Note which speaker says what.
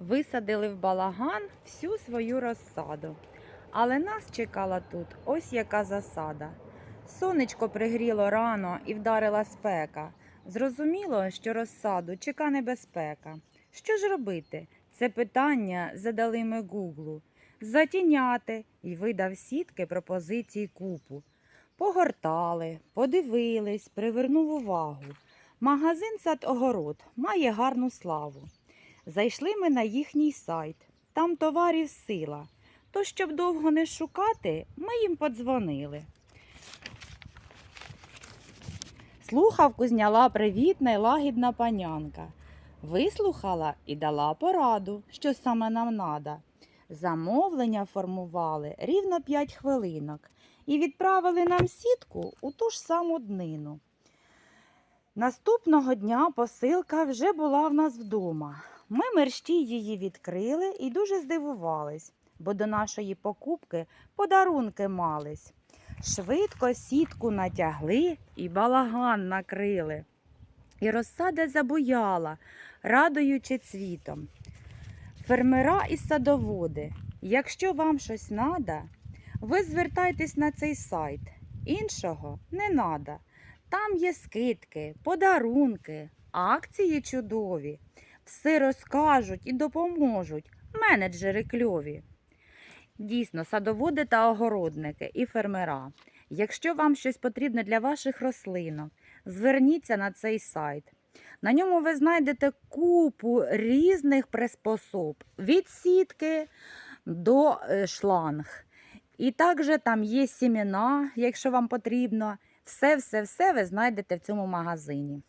Speaker 1: Висадили в балаган всю свою розсаду. Але нас чекала тут ось яка засада. Сонечко пригріло рано і вдарила спека. Зрозуміло, що розсаду чека небезпека. Що ж робити? Це питання задали ми Гуглу. Затіняти і видав сітки пропозицій купу. Погортали, подивились, привернув увагу. Магазин сад огород має гарну славу. Зайшли ми на їхній сайт. Там товарів сила. То, щоб довго не шукати, ми їм подзвонили. Слухавку зняла привітна й лагідна панянка. Вислухала і дала пораду, що саме нам надо. Замовлення формували рівно 5 хвилинок і відправили нам сітку у ту ж саму днину. Наступного дня посилка вже була в нас вдома. Ми мерщій її відкрили і дуже здивувались, бо до нашої покупки подарунки мались. Швидко сітку натягли і балаган накрили. І розсада забуяла, радуючи цвітом. Фермера і садоводи, якщо вам щось надо, ви звертайтесь на цей сайт. Іншого не надо. Там є скидки, подарунки, акції чудові. Все розкажуть і допоможуть менеджери кльові. Дійсно, садоводи та огородники і фермера. Якщо вам щось потрібне для ваших рослинок, зверніться на цей сайт. На ньому ви знайдете купу різних приспособ від сітки до е, шланг. І також там є сімена, якщо вам потрібно. Все-все-все ви знайдете в цьому магазині.